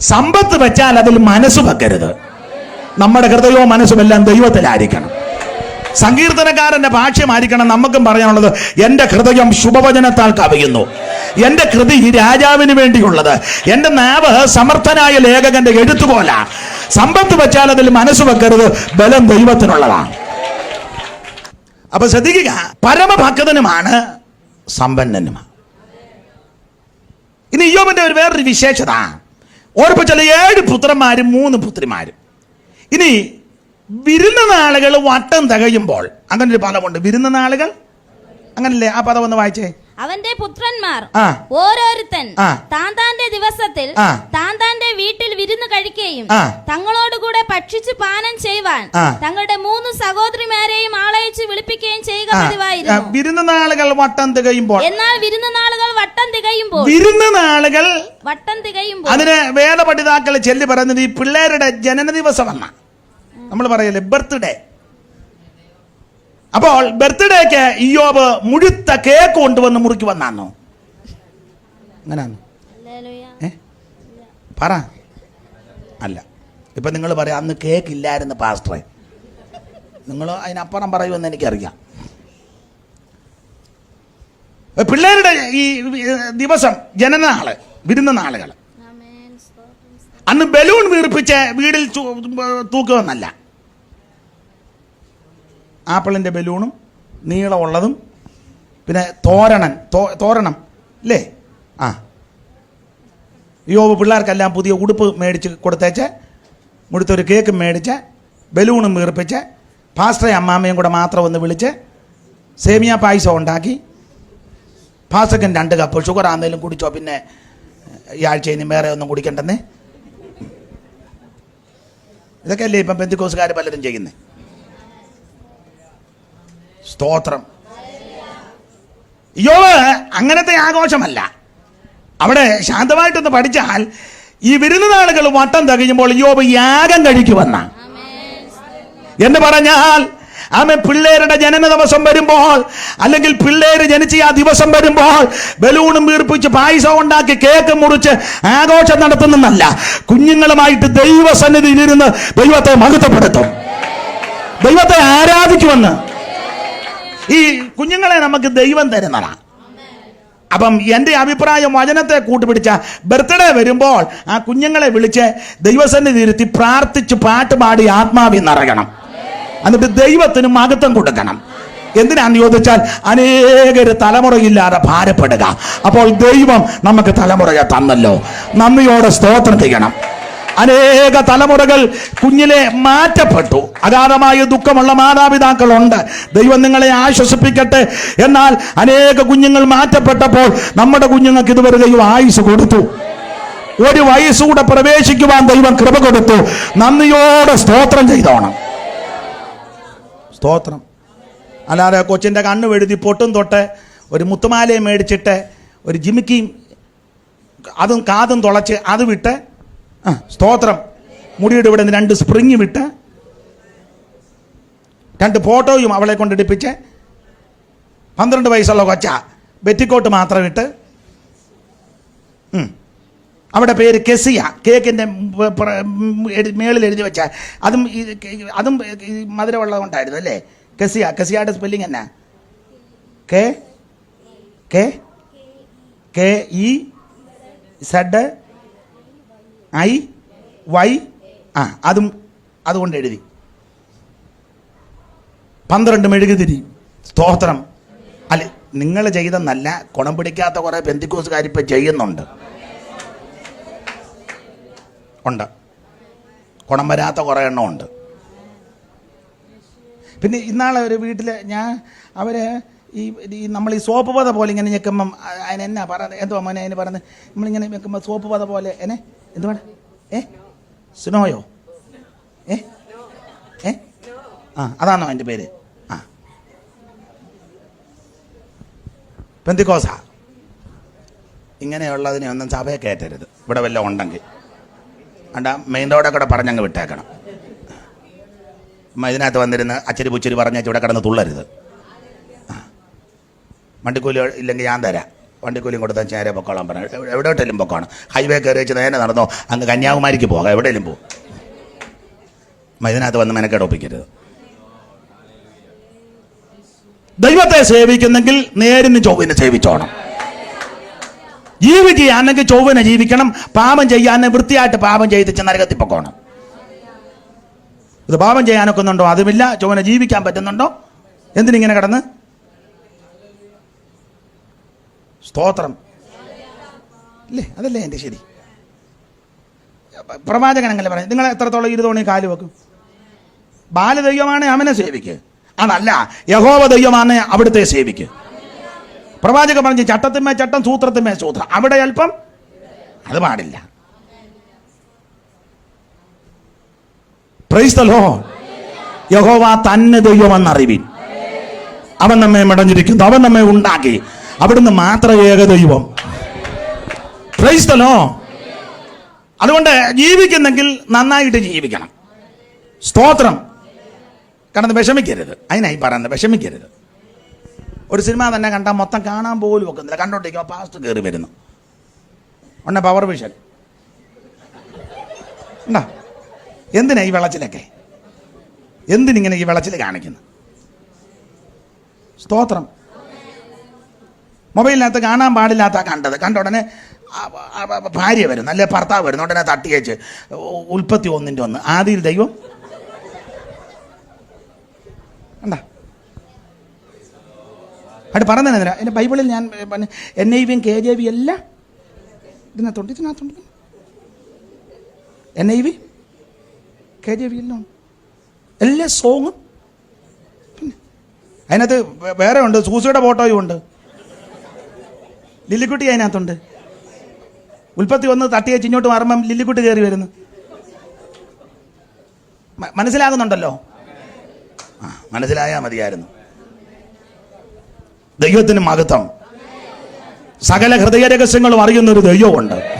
സമ്പത്ത് വെച്ചാൽ അതിൽ മനസ്സ് വെക്കരുത്. നമ്മുടെ ഹൃദയവും മനസ്സും എല്ലാം ദൈവത്തിലായിരിക്കണം. സങ്കീർത്തനക്കാരന്റെ ഭാഷ്യമായിരിക്കണം നമുക്കും പറയാനുള്ളത് എന്റെ ഹൃദയം ശുഭവചനത്താൽ കവിയുന്നു. എന്റെ കൃതി രാജാവിന് വേണ്ടിയുള്ളത്. എന്റെ നാവ് സമർത്ഥനായ ലേഖകന്റെ എഴുത്തുപോല. സമ്പത്ത് വെച്ചാൽ അതിൽ മനസ്സ് വെക്കരുത് ബലം ദൈവത്തിനുള്ളതാണ്. അപ്പൊ ശ്രദ്ധിക്കുക പരമഭക്തനുമാണ് സമ്പന്നനുമാണ്. ഇനി യോബിന്റെ ഒരു വേറൊരു വിശേഷത. ഓർപ്പിച്ചാൽ ഏഴ് പുത്രന്മാരും മൂന്ന് പുത്രിമാരും. ഇനി വിരുന്ന നാളുകൾ വട്ടം തികയുമ്പോൾ അങ്ങനെ ഒരു പദമുണ്ട്. വിരുന്ന നാളുകൾ? അങ്ങനല്ലേ ആ പദം ഒന്ന് വായിച്ചേ. അവന്റെ പുത്രന്മാർ ഓരോരുത്തൻ താന്താന്റെ താൻ താന്റെ ദിവസത്തിൽ താന്താന്റെ താൻ താന്റെ വീട്ടിൽ വിരുന്ന് കഴിക്കുകയും. തങ്ങളോടുകൂടെ ഭക്ഷിച്ചു പാനം ചെയ്യുവാൻ തങ്ങളുടെ മൂന്ന് സഹോദരിമാരെയും ആളയച്ച് വിളിപ്പിക്കുകയും ചെയ്യുക പതിവായിരുന്നു. വിരുന്ന നാളുകൾ വട്ടം തികയുമ്പോൾ. എന്നാൽ വിരുന്ന് നാളുകൾ വട്ടം തികയുമ്പോൾ വിരുന്ന നാളുകൾ വട്ടം തികയുമ്പോൾ അതിന് വേദപഠിതാക്കൾ ചെല്ലി പറയുന്നത് ഈ പിള്ളേരുടെ ജനന ദിവസം എന്ന നമ്മൾ പറയല്ലേ ബർത്ത്ഡേ അപ്പോൾ ബർത്ത്ഡേക്ക് ഇയോബ് മുഴുത്ത കേക്ക് കൊണ്ടുവന്ന് മുറുക്കി വന്നാന്നോ? അങ്ങനാന്നോ. ഏ? പറ. അല്ല. ഇപ്പൊ നിങ്ങൾ പറയാം അന്ന് കേക്ക് ഇല്ലായിരുന്നു പാസ്റ്ററെ നിങ്ങൾ അതിനപ്പുറം പറയുമെന്ന് എനിക്കറിയാം. പിള്ളേരുടെ ഈ ദിവസം ജനനാൾ വിരുന്ന നാളുകൾ അന്ന് ബലൂൺ വീർപ്പിച്ച് വീടിൽ തൂക്കുമെന്നല്ല ആപ്പിളിന്റെ ബലൂണും നീളമുള്ളതും പിന്നെ തോരണൻ തോരണം അല്ലേ ആ. യോബ് പിള്ളേർക്കെല്ലാം പുതിയ ഉടുപ്പ് മേടിച്ച് കൊടുത്തേച്ച് മുടുത്തൊരു കേക്ക് മേടിച്ച് ബലൂണും വീർപ്പിച്ച് പാസ്റ്ററെ അമ്മാമ്മയും കൂടെ മാത്രം ഒന്ന് വിളിച്ച് സേമിയ പായസം ഉണ്ടാക്കി ഫാസ്റ്റക്കൻ രണ്ട് കപ്പ് ഷുഗർ ആണെങ്കിലും കുടിച്ചോ പിന്നെ ഈ ആഴ്ച ഇനി വേറെ ഒന്നും കുടിക്കണ്ടെന്നേ? ഇതൊക്കെയല്ലേ ഇപ്പം ബന്ധുക്കോസുകാർ പലരും ചെയ്യുന്നത് സ്തോത്രം. യോവ് അങ്ങനത്തെ ആഘോഷമല്ല. അവിടെ ശാന്തമായിട്ടൊന്ന് പഠിച്ചാൽ ഈ വിരുന്നുനാളുകൾ വട്ടം തികയുമ്പോൾ യോബ് യാഗം കഴിക്കുമെന്ന. എന്ന് പറഞ്ഞാൽ ആമെ പിള്ളേരുടെ ജനന ദിവസം വരുമ്പോൾ അല്ലെങ്കിൽ പിള്ളേര് ജനിച്ച ആ ദിവസം വരുമ്പോൾ ബലൂണും വീർപ്പിച്ച് പായസം ഉണ്ടാക്കി കേക്ക് മുറിച്ച് ആഘോഷം നടത്തുന്നല്ല കുഞ്ഞുങ്ങളുമായിട്ട് ദൈവസന്നിധിയിൽ ദൈവസന്നിധിയിലിരുന്ന് ദൈവത്തെ മഹത്വപ്പെടുത്തും. ദൈവത്തെ ആരാധിക്കുമെന്ന്. ഈ കുഞ്ഞുങ്ങളെ നമുക്ക് ദൈവം തരുന്നതാണ് അപ്പം എന്റെ അഭിപ്രായം വചനത്തെ കൂട്ടുപിടിച്ച ബർത്ത്ഡേ വരുമ്പോൾ ആ കുഞ്ഞുങ്ങളെ വിളിച്ച് ദൈവസന്നിധി ഇരുത്തി പ്രാർത്ഥിച്ച് പാട്ട് പാടി ആത്മാവിൽ നിറയണം. എന്നിട്ട് ദൈവത്തിന് മഹത്വം കൊടുക്കണം. എന്തിനാന്ന് ചോദിച്ചാൽ അനേകര് തലമുറയില്ലാതെ ഭാരപ്പെടുക. അപ്പോൾ ദൈവം നമുക്ക് തലമുറയെ തന്നല്ലോ. നന്ദിയോടെ സ്തോത്രം ചെയ്യണം. അനേക തലമുറകൾ കുഞ്ഞിലെ മാറ്റപ്പെട്ടു. അഗാധമായ ദുഃഖമുള്ള മാതാപിതാക്കളുണ്ട്. ദൈവം നിങ്ങളെ ആശ്വസിപ്പിക്കട്ടെ. എന്നാൽ അനേക കുഞ്ഞുങ്ങൾ മാറ്റപ്പെട്ടപ്പോൾ നമ്മുടെ കുഞ്ഞുങ്ങൾക്ക് ഇതുവരെ ദൈവം ആയുസ് കൊടുത്തു. ഒരു വയസ്സുകൂടെ പ്രവേശിക്കുവാൻ ദൈവം കൃപ കൊടുത്തു. നന്ദിയോടെ സ്തോത്രം ചെയ്തോണം. സ്തോത്രം. അല്ലാതെ കൊച്ചിന്റെ കണ്ണ് വെഴുതി പൊട്ടും തൊട്ട് ഒരു മുത്തുമാലയും മേടിച്ചിട്ട് ഒരു ജിമിക്കിയും അതും കാതും തുളച്ച് അത് വിട്ട് ആ സ്തോത്രം. മുടിയുടെ ഇവിടെ നിന്ന് രണ്ട് സ്പ്രിങ് വിട്ട് രണ്ട് ഫോട്ടോയും അവളെ കൊണ്ടിടിപ്പിച്ച് പന്ത്രണ്ട് വയസ്സുള്ള കൊച്ച ബെറ്റിക്കോട്ട് മാത്രം ഇട്ട്. അവിടെ പേര് കെസിയ. കേക്കിന്റെ മേളിൽ എഴുതി വെച്ച. അതും അതും മധുരമുള്ളത് കൊണ്ടായിരുന്നു അല്ലേ? കെസിയ. കെസിയയുടെ സ്പെല്ലിംഗ് എന്നാ? K? K? K E Z I Y ആ അതും അതുകൊണ്ട് എഴുതി. പന്ത്രണ്ട് മെഴുകുതിരി സ്തോത്രം. അല്ല നിങ്ങൾ ചെയ്തെന്നല്ല കുണം പിടിക്കാത്ത കുറേ പെന്തിക്കോസുകാർ ഇപ്പം ചെയ്യുന്നുണ്ട്. ഉണ്ട്. കുണം വരാത്ത കുറേ എണ്ണം ഉണ്ട്. പിന്നെ ഇന്നാളെ ഒരു വീട്ടിൽ ഞാൻ അവർ ഈ ഈ നമ്മൾ ഈ സോപ്പ് പത പോലെ ഇങ്ങനെ ഞെക്കുമ്പം അതിന് എന്നാ പറയുന്നത്? എന്തോ മോനെ അതിന് പറയുന്നത്? നമ്മളിങ്ങനെ ഞെക്കുമ്പോൾ സോപ്പ് പത പോലെ എന്നെ? എന്തുവാണ് ഏ? സ്നോയോ? ഏ? ഏ? ആ അതാണോ എന്റെ പേര്? ആ. പെന്തിക്കോസ. ഇങ്ങനെയുള്ളതിനെ ഒന്നും സഭയെ കയറ്റരുത്. ഇവിടെ വല്ലതും ഉണ്ടെങ്കിൽ. അണ്ട മെയിൻ റോഡൊക്കെ കൂടെ പറഞ്ഞങ്ങ് വിട്ടേക്കണം. ഇതിനകത്ത് വന്നിരുന്ന് അച്ചരി പുച്ചരി പറഞ്ഞാൽ ഇവിടെ കിടന്ന് തുള്ളരുത്. വണ്ടിക്കൂലി ഇല്ലെങ്കിൽ ഞാൻ തരാം. വണ്ടിക്കൂലിയും കൊടുത്താൽ നേരെ പൊക്കോളാൻ പറഞ്ഞു എവിടെ- എവിടോട്ടെങ്കിലും പൊക്കോണം. ഹൈവേ കയറി വെച്ച് നേരെ നടന്നോ അങ്ങ് കന്യാകുമാരിക്ക് പോകാം. എവിടെയെങ്കിലും പോകും ഇതിനകത്ത് വന്ന് മെനക്കേട് ഒപ്പിക്കരുത്. ദൈവത്തെ സേവിക്കുന്നെങ്കിൽ നേരിന് ചൊവ്വിനെ സേവിച്ചോണം. ജീവിക്കുകയാണെങ്കിൽ ചൊവ്വനെ ജീവിക്കണം. പാപം ചെയ്യാൻ വൃത്തിയായിട്ട് പാപം ചെയ്ത് നരകത്തിൽ പൊക്കോണം. ഇത് പാപം ചെയ്യാനൊക്കുന്നുണ്ടോ? അതുമില്ല. ചൊവ്വനെ ജീവിക്കാൻ പറ്റുന്നുണ്ടോ? എന്തിനിങ്ങനെ കിടന്ന്? സ്തോത്രം. അല്ലേ അതല്ലേ എന്റെ ശരി. പ്രവാചകൻ അങ്ങനെ നിങ്ങൾ എത്രത്തോളം ഇരുതോണി കാൽ വെക്കും? ബാലദൈവമാണ് അവനെ സേവിക്ക്. അതല്ല യഹോവ ദൈവമാണ് അവിടുത്തെ സേവിക്ക്. പ്രവാചകൻ പറഞ്ഞു ചട്ടത്തിന്മേ ചട്ടം സൂത്രത്തിന്മേ സൂത്രം. അവിടെ അല്പം അത് പാടില്ല. യഹോവ തന്നെ ദൈവമെന്നറിവിൻ. അവൻ നമ്മെ മടഞ്ഞിരിക്കുന്നു. അവൻ നമ്മെ ഉണ്ടാക്കി. അവിടുന്ന് മാത്രം ഏക ദൈവം പ്രൈസ്തലോ അതുകൊണ്ട് ജീവിക്കുന്നെങ്കിൽ നന്നായിട്ട് ജീവിക്കണം. സ്തോത്രം. കാരണം വിഷമിക്കരുത്. അതിനായി പറയുന്നത് വിഷമിക്കരുത്. ഒരു സിനിമ തന്നെ കണ്ടാൽ മൊത്തം കാണാൻ പോലും ഒക്കുന്നില്ല. കണ്ടോണ്ടിരിക്കുമ്പോൾ പാസ്റ്റ് കയറി വരുന്നു. ഉണ്ട പവർ വിഷൻ ഉണ്ടോ? എന്തിനാ ഈ വെള്ളച്ചിലൊക്കെ എന്തിനിങ്ങനെ ഈ വെള്ളച്ചിൽ കാണിക്കുന്നു? സ്തോത്രം. മൊബൈലിനകത്ത് കാണാൻ പാടില്ലാത്ത കണ്ടത്. കണ്ട ഉടനെ ഭാര്യ വരും. നല്ല ഭർത്താവ് വരുന്നു. ഉടനെ തട്ടി വെച്ച് ഉൽപ്പത്തി ഒന്നിന്റെ ഒന്ന്. ആദിയിൽ ദൈവം? കണ്ട? അവിടെ പറഞ്ഞതിനാ എന്റെ ബൈബിളിൽ ഞാൻ എൻ ഐ വിയും കെ ജെ വി എല്ലാം ഇതിനകത്തുണ്ട്. ഇതിനകത്തുണ്ട്. N I V K J V എല്ലാം എല്ലാ സോങ്ങും. അതിനകത്ത് വേറെ ഉണ്ട്. സൂസിയുടെ ഫോട്ടോയും ഉണ്ട്. ലില്ലിക്കുട്ടി അതിനകത്തുണ്ട്. ഉൽപ്പത്തി ഒന്ന് തട്ടി വെച്ച് ഇങ്ങോട്ട് മാറുമ്പം ലില്ലിക്കുട്ടി കയറി വരുന്നു. മനസ്സിലാകുന്നുണ്ടല്ലോ? ആ മനസ്സിലായാൽ മതിയായിരുന്നു. ദൈവത്തിന് മഹത്വം. സകല ഹൃദയ രഹസ്യങ്ങളും അറിയുന്ന ഒരു ദൈവമുണ്ട്.